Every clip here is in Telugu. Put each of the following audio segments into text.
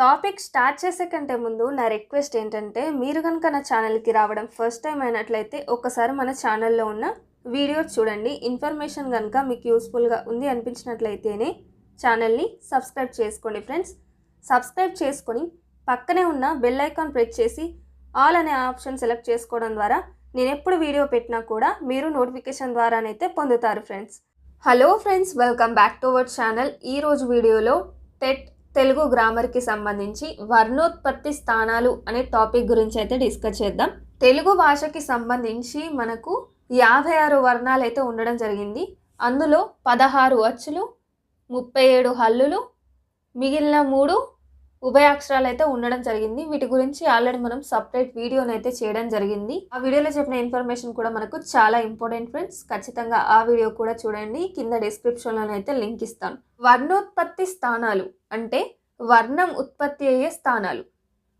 టాపిక్ స్టార్ట్ చేసే కంటే ముందు నా రిక్వెస్ట్ ఏంటంటే మీరు కనుక నా ఛానల్కి రావడం ఫస్ట్ టైం అయినట్లయితే ఒకసారి మన ఛానల్లో ఉన్న వీడియో చూడండి. ఇన్ఫర్మేషన్ కనుక మీకు యూస్ఫుల్గా ఉంది అనిపించినట్లయితేనే ఛానల్ని సబ్స్క్రైబ్ చేసుకోండి ఫ్రెండ్స్. సబ్స్క్రైబ్ చేసుకొని పక్కనే ఉన్న బెల్ ఐకాన్ ప్రెస్ చేసి ఆల్ అనే ఆప్షన్ సెలెక్ట్ చేసుకోవడం ద్వారా నేను ఎప్పుడు వీడియో పెట్టినా కూడా మీరు నోటిఫికేషన్ ద్వారానైతే పొందుతారు friends. Hello friends welcome back to our channel. ఈరోజు వీడియోలో టెట్ తెలుగు గ్రామర్కి సంబంధించి వర్ణోత్పత్తి స్థానాలు అనే టాపిక్ గురించి అయితే డిస్కస్ చేద్దాం. తెలుగు భాషకి సంబంధించి మనకు యాభై ఆరు వర్ణాలు అయితే ఉండడం జరిగింది. అందులో పదహారు అచ్చులు ముప్పై ఏడు హల్లులు మిగిలిన మూడు ఉభయాక్షరాలు అయితే ఉండడం జరిగింది. వీటి గురించి ఆల్రెడీ మనం సపరేట్ వీడియోని అయితే చేయడం జరిగింది. ఆ వీడియోలో చెప్పిన ఇన్ఫర్మేషన్ కూడా మనకు చాలా ఇంపార్టెంట్ ఫ్రెండ్స్. ఖచ్చితంగా ఆ వీడియో కూడా చూడండి. కింద డిస్క్రిప్షన్లో అయితే లింక్ ఇస్తాను. వర్ణోత్పత్తి స్థానాలు అంటే వర్ణం ఉత్పత్తి అయ్యే స్థానాలు.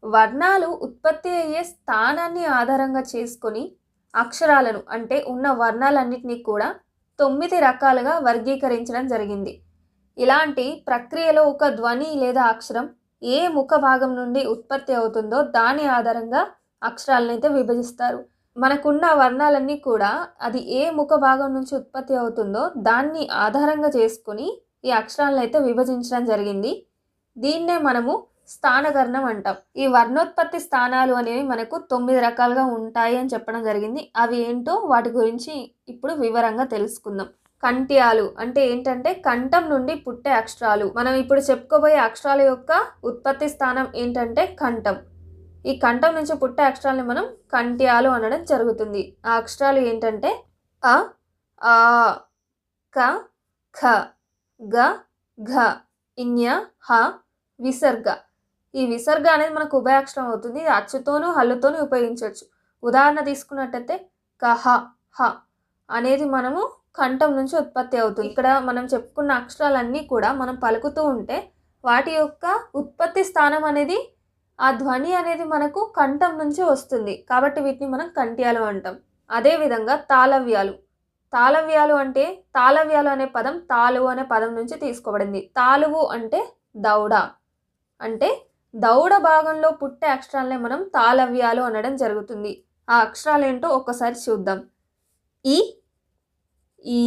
వర్ణాలు ఉత్పత్తి అయ్యే స్థానాన్ని ఆధారంగా చేసుకొని అక్షరాలను అంటే ఉన్న వర్ణాలన్నింటినీ కూడా తొమ్మిది రకాలుగా వర్గీకరించడం జరిగింది. ఇలాంటి ప్రక్రియలో ఒక ధ్వని లేదా అక్షరం ఏ ముఖ భాగం నుండి ఉత్పత్తి అవుతుందో దాని ఆధారంగా అక్షరాలను అయితే విభజిస్తారు. మనకున్న వర్ణాలన్నీ కూడా అది ఏ ముఖ భాగం నుంచి ఉత్పత్తి అవుతుందో దాన్ని ఆధారంగా చేసుకుని ఈ అక్షరాలను అయితే విభజించడం జరిగింది. దీన్నే మనము స్థానకరణం అంటాం. ఈ వర్ణోత్పత్తి స్థానాలు అనేవి మనకు తొమ్మిది రకాలుగా ఉంటాయి అని చెప్పడం జరిగింది. అవి ఏంటో వాటి గురించి ఇప్పుడు వివరంగా తెలుసుకుందాం. కంట్యాలు అంటే ఏంటంటే కంఠం నుండి పుట్టే అక్షరాలు. మనం ఇప్పుడు చెప్పుకోబోయే అక్షరాల యొక్క ఉత్పత్తి స్థానం ఏంటంటే కంఠం. ఈ కంఠం నుంచి పుట్టే అక్షరాలని మనం కంట్యాలు అనడం జరుగుతుంది. ఆ అక్షరాలు ఏంటంటే అ ఆ క ఖ గ ఘ ఇన్య హ విసర్గ. ఈ విసర్గ అనేది మనకు ఉభయాక్షరం అవుతుంది. ఇది అచ్చుతోనూ హల్లుతోనూ ఉపయోగించవచ్చు. ఉదాహరణ తీసుకున్నట్టయితే కహ హ అనేది మనము కంఠం నుంచి ఉత్పత్తి అవుతుంది. ఇక్కడ మనం చెప్పుకున్న అక్షరాలన్నీ కూడా మనం పలుకుతూ ఉంటే వాటి యొక్క ఉత్పత్తి స్థానం అనేది ఆ ధ్వని అనేది మనకు కంఠం నుంచి వస్తుంది. కాబట్టి వీటిని మనం కంఠ్యాలు అంటాం. అదేవిధంగా తాళవ్యాలు. తాళవ్యాలు అంటే తాళవ్యాలు అనే పదం తాలువు అనే పదం నుంచి తీసుకోబడింది. తాలువు అంటే దౌడ. అంటే దౌడ భాగంలో పుట్టే అక్షరాలనే మనం తాళవ్యాలు అనడం జరుగుతుంది. ఆ అక్షరాలు ఏంటో ఒక్కసారి చూద్దాం. ఈ ఈ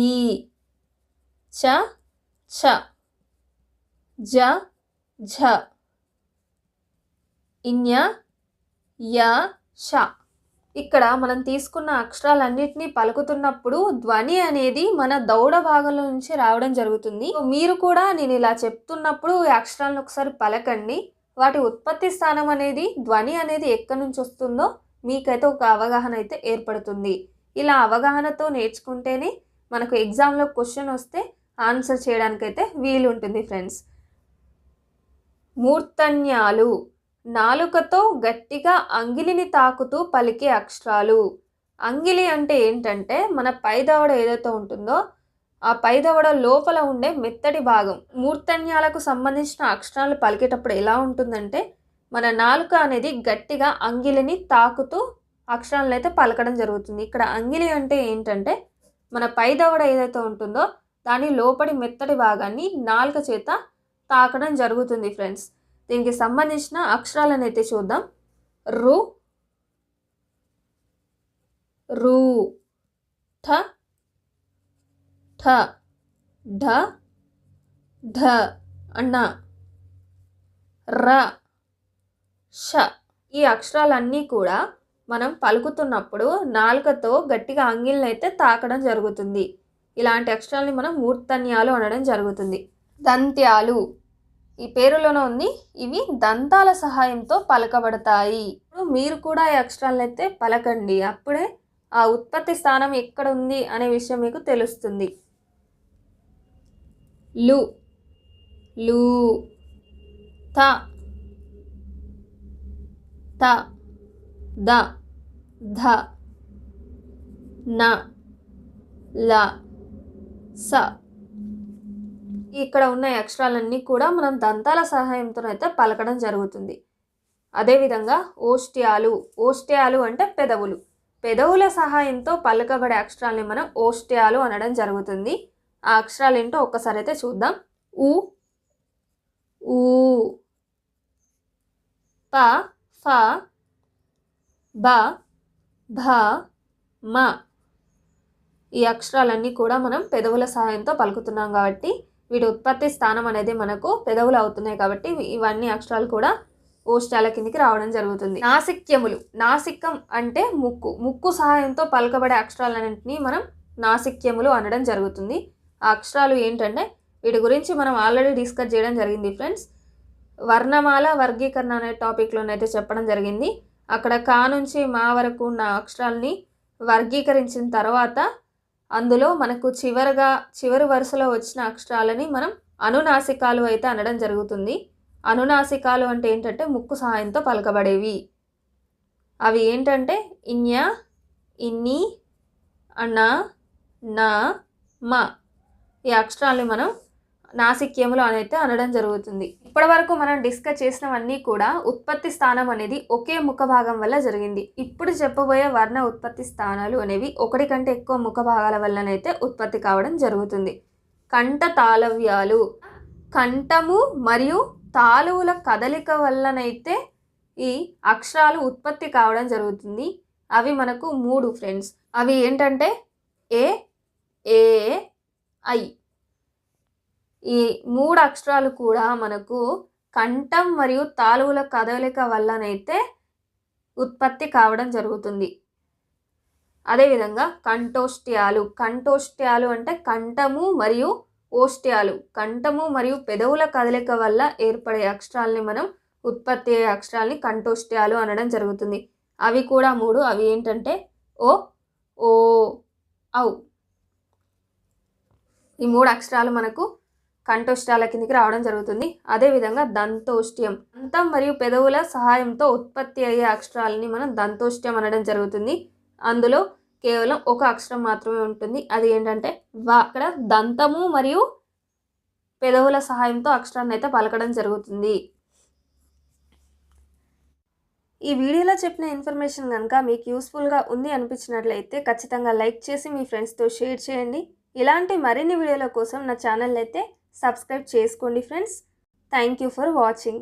చ ఛ జ ఝ. ఇన్య య ష. ఇక్కడ మనం తీసుకున్న అక్షరాలన్నింటినీ పలుకుతున్నప్పుడు ధ్వని అనేది మన దౌడ భాగంలో నుంచి రావడం జరుగుతుంది. మీరు కూడా నేను ఇలా చెప్తున్నప్పుడు ఈ అక్షరాలను ఒకసారి పలకండి. వాటి ఉత్పత్తి స్థానం అనేది ధ్వని అనేది ఎక్కడి నుంచి వస్తుందో మీకైతే ఒక అవగాహన అయితే ఏర్పడుతుంది. ఇలా అవగాహనతో నేర్చుకుంటేనే మనకు ఎగ్జామ్లో క్వశ్చన్ వస్తే ఆన్సర్ చేయడానికైతే వీలు ఉంటుంది ఫ్రెండ్స్. మూర్తన్యాలు నాలుకతో గట్టిగా అంగిలిని తాకుతూ పలికే అక్షరాలు. అంగిలి అంటే ఏంటంటే మన పైదవడ ఏదైతే ఉంటుందో ఆ పైదవడ లోపల ఉండే మెత్తటి భాగం. మూర్తన్యాలకు సంబంధించిన అక్షరాలు పలికేటప్పుడు ఎలా ఉంటుందంటే మన నాలుక అనేది గట్టిగా అంగిలిని తాకుతూ అక్షరాలను అయితే పలకడం జరుగుతుంది. ఇక్కడ అంగిలి అంటే ఏంటంటే మన పైదవడ ఏదైతే ఉంటుందో దాని లోపడి మెత్తటి భాగాన్ని నాలుక చేత తాకడం జరుగుతుంది ఫ్రెండ్స్. దీనికి సంబంధించిన అక్షరాలను అయితే చూద్దాం. రు రు ఠ ఠ ఢ ఢ అన్న ర ష. ఈ అక్షరాలన్నీ కూడా మనం పలుకుతున్నప్పుడు నాలుకతో గట్టిగా అంగిల్ని అయితే తాకడం జరుగుతుంది. ఇలాంటి అక్షరాలని మనం మూర్ధన్యాలు అనడం జరుగుతుంది. దంత్యాలు. ఈ పేరులోనే ఉంది. ఇవి దంతాల సహాయంతో పలకబడతాయి. మీరు కూడా ఈ అక్షరాలను అయితే పలకండి. అప్పుడే ఆ ఉత్పత్తి స్థానం ఎక్కడ ఉంది అనే విషయం మీకు తెలుస్తుంది. లు. లు. త. త. ద ధ న ల స. ఇక్కడ ఉన్న అక్షరాలన్నీ కూడా మనం దంతాల సహాయంతో అయితే పలకడం జరుగుతుంది. అదేవిధంగా ఓష్ట్యాలు ఓష్ట్యాలు అంటే పెదవులు. పెదవుల సహాయంతో పలకబడే అక్షరాలని మనం ఓష్ట్యాలు అనడం జరుగుతుంది. ఆ అక్షరాలు ఏంటో ఒక్కసారి అయితే చూద్దాం. ఊ ఊ ప ఫ బ భ మ. ఈ అక్షరాలన్నీ కూడా మనం పెదవుల సహాయంతో పలుకుతున్నాం కాబట్టి వీటి ఉత్పత్తి స్థానం అనేది మనకు పెదవులు అవుతున్నాయి కాబట్టి ఇవన్నీ అక్షరాలు కూడా ఓష్టాల కిందికి రావడం జరుగుతుంది. నాసిక్యములు. నాసిక్యం అంటే ముక్కు. ముక్కు సహాయంతో పలకబడే అక్షరాలన్నింటినీ మనం నాసిక్యములు అనడం జరుగుతుంది. ఆ అక్షరాలు ఏంటంటే వీటి గురించి మనం ఆల్రెడీ డిస్కస్ చేయడం జరిగింది ఫ్రెండ్స్. వర్ణమాల వర్గీకరణ అనే టాపిక్లోనైతే చెప్పడం జరిగింది. అక్కడ కా నుంచి మా వరకు ఉన్న అక్షరాలని వర్గీకరించిన తర్వాత అందులో మనకు చివరగా చివరి వరుసలో వచ్చిన అక్షరాలని మనం అనునాసికాలు అయితే అనడం జరుగుతుంది. అనునాసికాలు అంటే ఏంటంటే ముక్కు సహాయంతో పలకబడేవి. అవి ఏంటంటే ఇన్య ఇన్ని అన్న నా మా ఈ అక్షరాల్ని మనం నాసిక్యములు అయితే అనడం జరుగుతుంది. ఇప్పటి వరకు మనం డిస్కస్ చేసినవన్నీ కూడా ఉత్పత్తి స్థానం అనేది ఒకే ముఖ భాగం వల్ల జరిగింది. ఇప్పుడు చెప్పబోయే వర్ణ ఉత్పత్తి స్థానాలు అనేవి ఒకటి కంటే ఎక్కువ ముఖ భాగాల వల్లనైతే ఉత్పత్తి కావడం జరుగుతుంది. కంఠ తాళవ్యాలు కంఠము మరియు తాళువుల కదలిక వల్లనైతే ఈ అక్షరాలు ఉత్పత్తి కావడం జరుగుతుంది. అవి మనకు మూడు ఫ్రెండ్స్. అవి ఏంటంటే ఏ ఏ ఐ. ఈ మూడు అక్షరాలు కూడా మనకు కంఠం మరియు తాలువుల కదలిక వల్లనైతే ఉత్పత్తి కావడం జరుగుతుంది. అదేవిధంగా కంఠోష్ట్యాలు కంఠోష్ట్యాలు అంటే కంఠము మరియు ఓష్ట్యాలు. కంఠము మరియు పెదవుల కదలిక వల్ల ఏర్పడే అక్షరాల్ని మనం ఉత్పత్తి అయ్యే అక్షరాల్ని కంఠోష్ట్యాలు అనడం జరుగుతుంది. అవి కూడా మూడు. అవి ఏంటంటే ఓ ఓ ఔ. ఈ మూడు అక్షరాలు మనకు కంఠోష్టాల కిందికి రావడం జరుగుతుంది. అదేవిధంగా దంతోష్ట్యం. దంతం మరియు పెదవుల సహాయంతో ఉత్పత్తి అయ్యే అక్షరాలని మనం దంతోష్ట్యం అనడం జరుగుతుంది. అందులో కేవలం ఒక అక్షరం మాత్రమే ఉంటుంది. అది ఏంటంటే వా. అక్కడ దంతము మరియు పెదవుల సహాయంతో అక్షరాన్ని అయితే పలకడం జరుగుతుంది. ఈ వీడియోలో చెప్పిన ఇన్ఫర్మేషన్ కనుక మీకు యూస్ఫుల్గా ఉంది అనిపించినట్లయితే ఖచ్చితంగా లైక్ చేసి మీ ఫ్రెండ్స్తో షేర్ చేయండి. ఇలాంటి మరిన్ని వీడియోల కోసం నా ఛానల్ అయితే సబ్స్క్రైబ్ చేసుకోండి friends. Thank you for watching